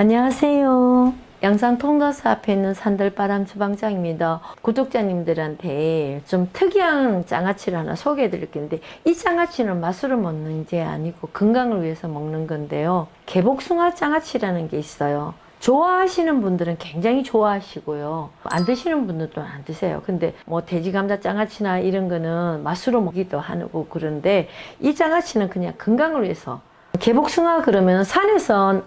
안녕하세요. 양산 통도사 앞에 있는 산들바람 주방장입니다. 구독자님들한테 좀 특이한 장아찌를 하나 소개해 드릴 건데 이 장아찌는 맛으로 먹는 게 아니고 건강을 위해서 먹는 건데요. 개복숭아 장아찌라는 게 있어요. 좋아하시는 분들은 굉장히 좋아하시고요. 안 드시는 분들도 안 드세요. 근데 뭐 돼지 감자 장아찌나 이런 거는 맛으로 먹기도 하고 그런데 이 장아찌는 그냥 건강을 위해서 개복숭아 그러면 산에서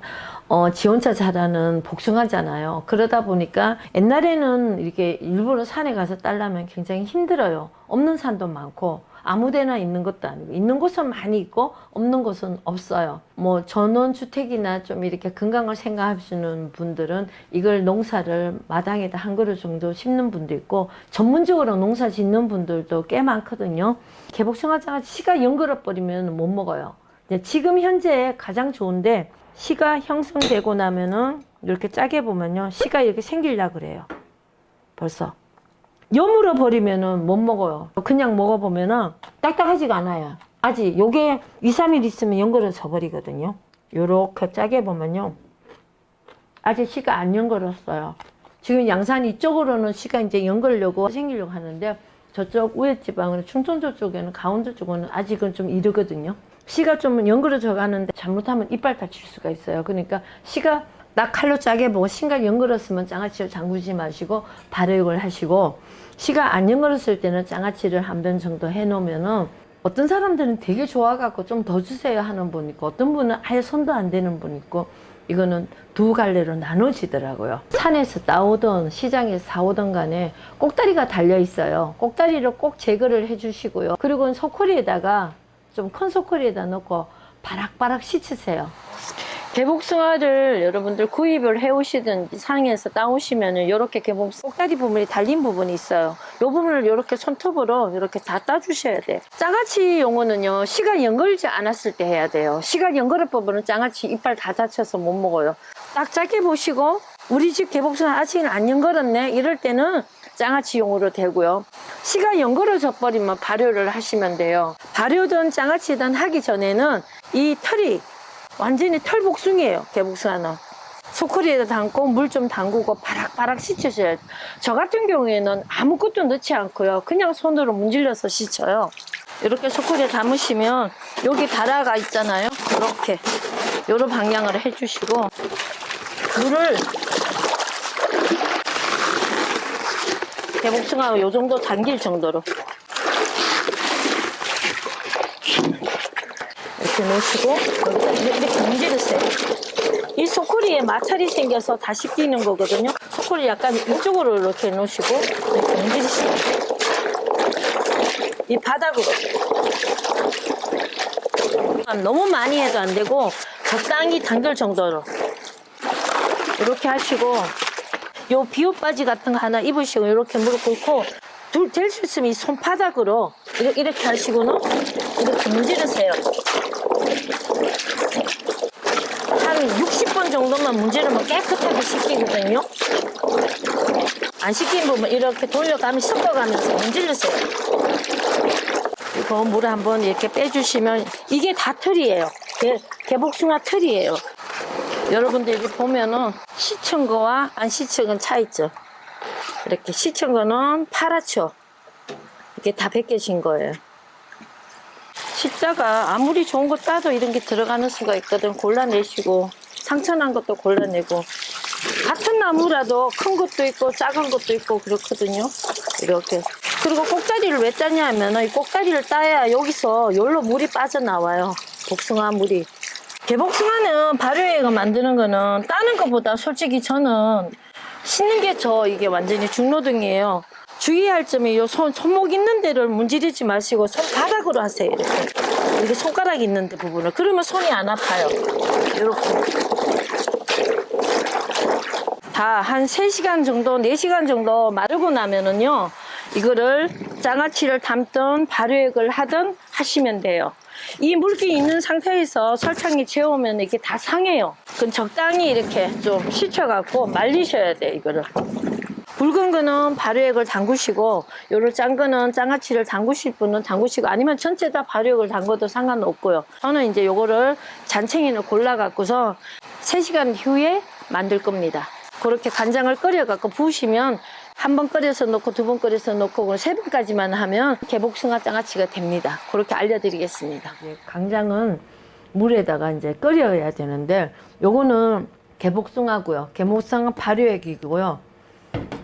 어, 지 혼자 자라는 복숭아잖아요. 그러다 보니까 옛날에는 이렇게 일부러 산에 가서 딸라면 굉장히 힘들어요. 없는 산도 많고 아무데나 있는 것도 아니고 있는 곳은 많이 있고 없는 곳은 없어요. 뭐 전원 주택이나 좀 이렇게 건강을 생각하시는 분들은 이걸 농사를 마당에다 한 그루 정도 심는 분도 있고 전문적으로 농사 짓는 분들도 꽤 많거든요. 개복숭아장아 씨가 연그러 버리면 못 먹어요. 지금 현재 가장 좋은데 씨가 형성되고 나면은 이렇게 짜게 보면요 씨가 이렇게 생길라 그래요. 벌써. 여물어 버리면은 못 먹어요. 그냥 먹어보면은 딱딱하지가 않아요. 아직 요게 2, 3일 있으면 연거려져 버리거든요. 요렇게 짜게 보면요 아직 씨가 안 연거렸어요. 지금 양산 이쪽으로는 씨가 이제 연거려고 생기려고 하는데 저쪽 우회 지방은 충청도 쪽에는 강원도 쪽은 아직은 좀 이르거든요. 씨가 좀 연그러져 가는데 잘못하면 이빨 다칠 수가 있어요. 그러니까 씨가 나 칼로 짜게 보고 씨가 연그렀으면 장아찌를 잠그지 마시고 발효육을 하시고 씨가 안 연그렀을 때는 장아찌를 한 변 정도 해놓으면은 어떤 사람들은 되게 좋아갖고 좀 더 주세요 하는 분 있고 어떤 분은 아예 손도 안 대는 분 있고 이거는 두 갈래로 나눠지더라고요. 산에서 따오던 시장에서 사오던 간에 꼭다리가 달려 있어요. 꼭다리를 꼭 제거를 해주시고요. 그리고 소쿠리에다가 좀 큰 소쿠리에다 넣고 바락바락 씻으세요. 개복숭아를 여러분들 구입을 해오시든지 상에서 따오시면은 이렇게 개복숭아 꼭다리 부분이 달린 부분이 있어요. 이 부분을 이렇게 손톱으로 이렇게 다 따주셔야 돼요. 장아찌 용어는요, 씨가 연걸지 않았을 때 해야 돼요. 씨가 연걸을 부분은 장아찌 이빨 다 다쳐서 못 먹어요. 딱 짧게 보시고, 우리 집 개복숭아 아직은 안 연걸었네? 이럴 때는 장아찌용으로 되고요. 씨가 연걸어져 버리면 발효를 하시면 돼요. 발효든 장아찌든 하기 전에는 이 털이 완전히 털복숭이에요. 개복숭아는. 소쿠리에다 담고 물 좀 담그고 바락바락 씻으셔야 돼요. 저 같은 경우에는 아무것도 넣지 않고요. 그냥 손으로 문질러서 씻어요. 이렇게 소쿠리에 담으시면 여기 다라가 있잖아요. 이렇게 요런 방향으로 해주시고 물을 개복숭아 요 정도 담길 정도로 이렇게 놓으시고 이렇게 문지르세요. 이 소쿠리에 마찰이 생겨서 다 씻기는 거거든요. 소쿠리 약간 이쪽으로 이렇게 놓으시고 문지르시면 돼요. 이 바닥으로. 너무 많이 해도 안 되고 적당히 담글 정도로 이렇게 하시고 요 비옷 바지 같은 거 하나 입으시고 이렇게 무릎 꿇고 둘 될 수 있으면 이 손바닥으로 이렇게, 이렇게 하시고는 이렇게 문지르세요. 한 60번 정도만 문지르면 깨끗하게 씻기거든요. 안 씻긴 부분 이렇게 돌려가면 섞어가면서 문지르세요. 이거 물을 한번 이렇게 빼주시면 이게 다 털이에요. 개, 개복숭아 털이에요. 여러분들 여기 보면은 시친 거와 안 시친 건 차이죠. 이렇게 시친 거는 파랗죠. 이게 다 벗겨진 거예요. 십자가 아무리 좋은 거 따도 이런 게 들어가는 수가 있거든. 골라내시고 상처난 것도 골라내고 같은 나무라도 큰 것도 있고 작은 것도 있고 그렇거든요. 이렇게. 그리고 꼭다리를 왜 짜냐 하면 이 꼭다리를 따야 여기서 열로 물이 빠져나와요. 복숭아 물이. 개복숭아는 발효액을 만드는 거는 따는 것보다 솔직히 저는 씻는 게 저 이게 완전히 중노등이에요. 주의할 점이 요 손, 손목 있는 데를 문지르지 마시고 손바닥으로 하세요. 이렇게. 이렇게 손가락 있는 데 부분을. 그러면 손이 안 아파요. 이렇게. 다 한 3시간 정도, 4시간 정도 마르고 나면은요, 이거를 장아찌를 담든 발효액을 하든 하시면 돼요. 이 물기 있는 상태에서 설탕이 채우면 이게 다 상해요. 그건 적당히 이렇게 좀 씻혀갖고 말리셔야 돼, 이거를. 붉은 거는 발효액을 담그시고 요를 짠 거는 장아찌를 담그실 분은 담그시고 아니면 전체 다 발효액을 담궈도 상관없고요. 저는 이제 요거를 잔챙이를 골라 갖고서 3시간 후에 만들 겁니다. 그렇게 간장을 끓여갖고 부으시면 한 번 끓여서 넣고 두 번 끓여서 넣고 세 번까지만 하면 개복숭아 장아찌가 됩니다. 그렇게 알려드리겠습니다. 간장은 물에다가 이제 끓여야 되는데 요거는 개복숭아고요. 개복숭아 발효액이고요.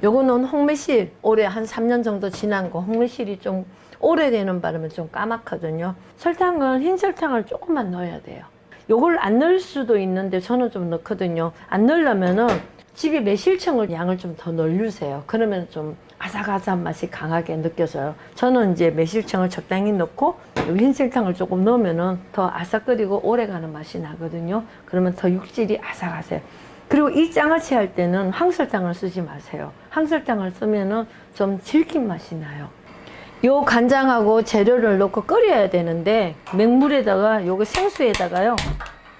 요거는 홍매실 올해 한 3년 정도 지난 거 홍매실이 좀 오래되는 바람에 좀 까맣거든요. 설탕은 흰 설탕을 조금만 넣어야 돼요. 요걸 안 넣을 수도 있는데 저는 좀 넣거든요. 안 넣으려면은 집에 매실청을 양을 좀 더 넣어주세요. 그러면 좀 아삭아삭한 맛이 강하게 느껴져요. 저는 이제 매실청을 적당히 넣고 요흰 설탕을 조금 넣으면은 더 아삭거리고 오래가는 맛이 나거든요. 그러면 더 육질이 아삭아삭해요. 그리고 이 장아찌 할 때는 항설탕을 쓰지 마세요. 항설탕을 쓰면은 좀 질긴 맛이 나요. 요 간장하고 재료를 넣고 끓여야 되는데 맹물에다가 요거 생수에다가요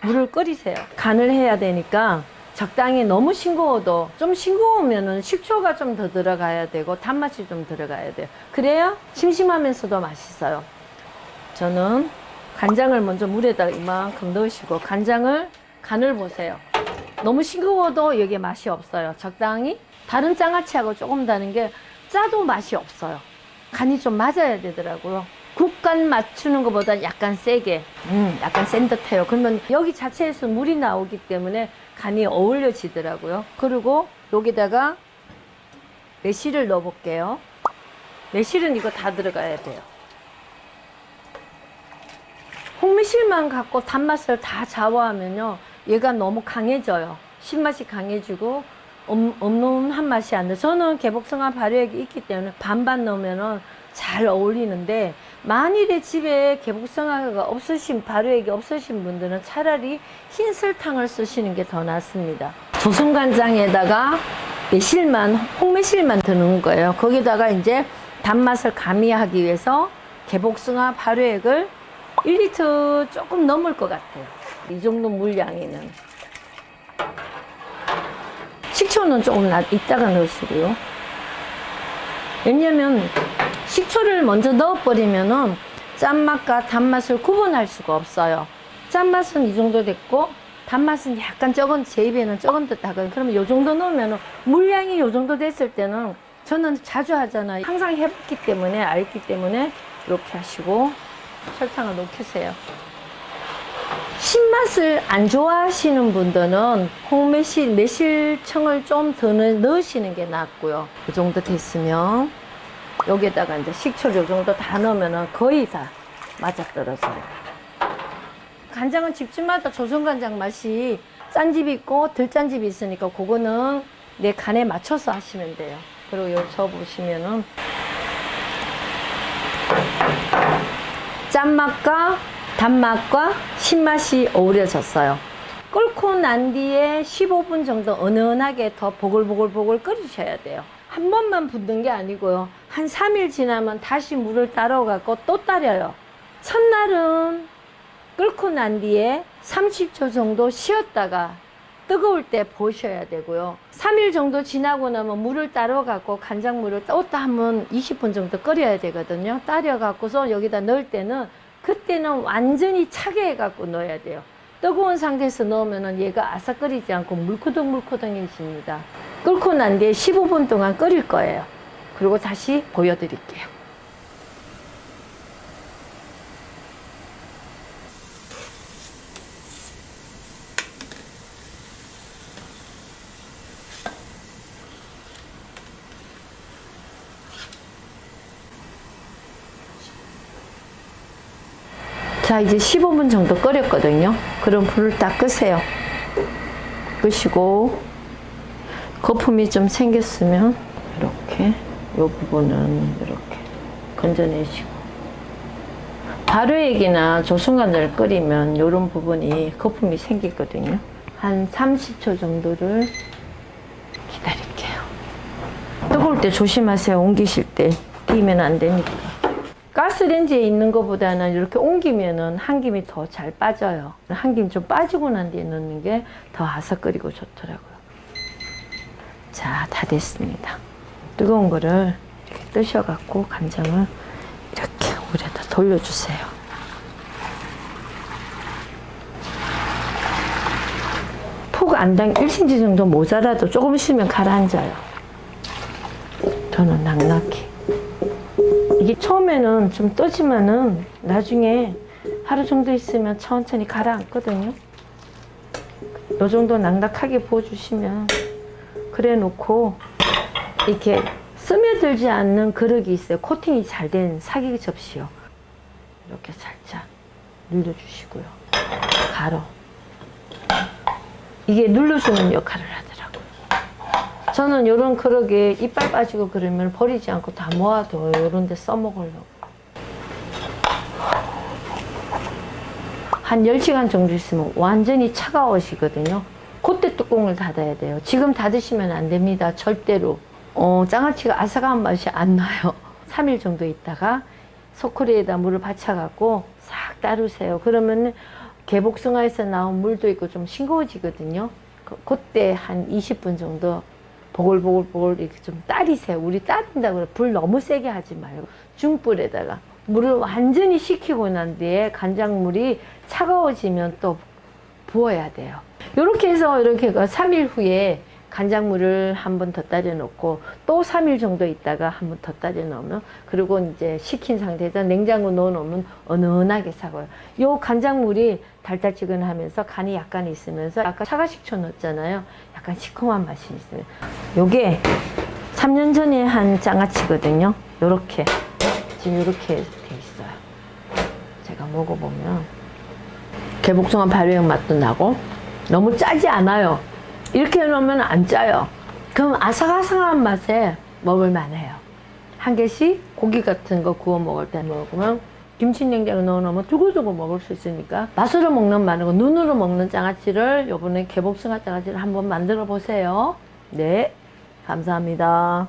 물을 끓이세요. 간을 해야 되니까 적당히 너무 싱거워도 좀 싱거우면은 식초가 좀 더 들어가야 되고 단맛이 좀 들어가야 돼요. 그래야 심심하면서도 맛있어요. 저는 간장을 먼저 물에다가 이만큼 넣으시고 간장을 간을 보세요. 너무 싱거워도 여기에 맛이 없어요. 적당히 다른 장아찌하고 조금 다른 게 짜도 맛이 없어요. 간이 좀 맞아야 되더라고요. 국간 맞추는 것보다 약간 세게, 음, 약간 센 듯해요. 그러면 여기 자체에서 물이 나오기 때문에 간이 어울려지더라고요. 그리고 여기다가 매실을 넣어볼게요. 매실은 이거 다 들어가야 돼요. 홍매실만 갖고 단맛을 다 좌우하면요, 얘가 너무 강해져요. 신맛이 강해지고 엄- 엄놈한 맛이 안 나. 저는 개복숭아 발효액이 있기 때문에 반반 넣으면은 잘 어울리는데 만일에 집에 개복숭아가 없으신 발효액이 없으신 분들은 차라리 흰 설탕을 쓰시는 게 더 낫습니다. 조선간장에다가 매실만 홍매실만 드는 거예요. 거기다가 이제 단맛을 가미하기 위해서 개복숭아 발효액을 1리터 조금 넘을 것 같아요. 이 정도 물량이는. 식초는 조금 나, 이따가 넣으시고요. 왜냐면 식초를 먼저 넣어버리면은 짠맛과 단맛을 구분할 수가 없어요. 짠맛은 이 정도 됐고 단맛은 약간 적은 제 입에는 적은 듯 하거든요. 그러면 이 정도 넣으면은 물량이 이 정도 됐을 때는 저는 자주 하잖아요. 항상 해봤기 때문에 알기 때문에 이렇게 하시고 설탕을 넣으세요. 신맛을 안 좋아하시는 분들은 홍매실, 매실청을 좀 더 넣으시는 게 낫고요. 이 정도 됐으면 여기에다가 이제 식초를 이 정도 다 넣으면 거의 다 맞아떨어져요. 간장은 집집마다 조선간장 맛이 짠 집이 있고 덜 짠 집이 있으니까 그거는 내 간에 맞춰서 하시면 돼요. 그리고 여기 저 보시면은 짠맛과 단맛과 신맛이 어우러졌어요. 끓고 난 뒤에 15분 정도 은은하게 더 보글보글보글 끓이셔야 돼요. 한 번만 붓는 게 아니고요. 한 3일 지나면 다시 물을 따라갖고 또 따려요. 첫날은 끓고 난 뒤에 30초 정도 쉬었다가 뜨거울 때 보셔야 되고요. 3일 정도 지나고 나면 물을 따러 갖고 간장물을 또 따면 20분 정도 끓여야 되거든요. 따려 갖고서 여기다 넣을 때는 그때는 완전히 차게 해 갖고 넣어야 돼요. 뜨거운 상태에서 넣으면 얘가 아삭거리지 않고 물크덩물크덩해집니다. 끓고 난 뒤에 15분 동안 끓일 거예요. 그리고 다시 보여드릴게요. 자, 이제 15분 정도 끓였거든요. 그럼 불을 딱 끄세요. 끄시고, 거품이 좀 생겼으면, 이렇게, 요 부분은 이렇게 건져내시고. 발효액이나 조순간을 끓이면 이런 부분이 거품이 생기거든요. 한 30초 정도를 기다릴게요. 뜨거울 때 조심하세요. 옮기실 때. 끼면 안 되니까. 가스레인지에 있는 것보다는 이렇게 옮기면은 한 김이 더 잘 빠져요. 한 김 좀 빠지고 난 뒤에 넣는 게 더 아삭거리고 좋더라고요. 자, 다 됐습니다. 뜨거운 거를 이렇게 뜨셔갖고 간장을 이렇게 물에다 돌려주세요. 푹 안당 1cm 정도 모자라도 조금 있으면 가라앉아요. 저는 낙낙히. 이게 처음에는 좀 떠지만은 나중에 하루 정도 있으면 천천히 가라앉거든요. 요 정도 낙낙하게 부어주시면 그래 놓고 이렇게 스며들지 않는 그릇이 있어요. 코팅이 잘 된 사기 접시요. 이렇게 살짝 눌러주시고요. 가로. 이게 눌러주는 역할을 하더라고요. 저는 이런 그릇에 이빨 빠지고 그러면 버리지 않고 다 모아둬요. 이런 데 써먹으려고. 한 10시간 정도 있으면 완전히 차가워지거든요. 그때 뚜껑을 닫아야 돼요. 지금 닫으시면 안 됩니다. 절대로. 어, 장아찌가 아삭한 맛이 안 나요. 3일 정도 있다가 소쿠리에다 물을 받쳐갖고 싹 따르세요. 그러면 개복숭아에서 나온 물도 있고 좀 싱거워지거든요. 그, 그때 한 20분 정도 보글보글보글 이렇게 좀 따리세요. 우리 따른다 그래. 불 너무 세게 하지 말고 중불에다가 물을 완전히 식히고 난 뒤에 간장물이 차가워지면 또 부어야 돼요. 이렇게 해서 이렇게 3일 후에 간장물을 한 번 더 따려 놓고 또 3일 정도 있다가 한 번 더 따려 놓으면 그리고 이제 식힌 상태에서 냉장고 넣어 놓으면 은은하게 사고요. 요 간장물이 달달지근하면서 간이 약간 있으면서 아까 차가식초 넣었잖아요. 약간 시큼한 맛이 있어요. 요게 3년 전에 한 장아찌거든요. 요렇게 지금 요렇게 돼 있어요. 제가 먹어보면 개복숭아 발효육 맛도 나고 너무 짜지 않아요. 이렇게 해놓으면 안 짜요. 그럼 아삭아삭한 맛에 먹을 만 해요. 한 개씩 고기 같은 거 구워 먹을 때 먹으면 김치 냉장고 넣어놓으면 두고두고 먹을 수 있으니까 맛으로 먹는 말고 눈으로 먹는 장아찌를 요번에 개복숭아 장아찌를 한번 만들어 보세요. 네, 감사합니다.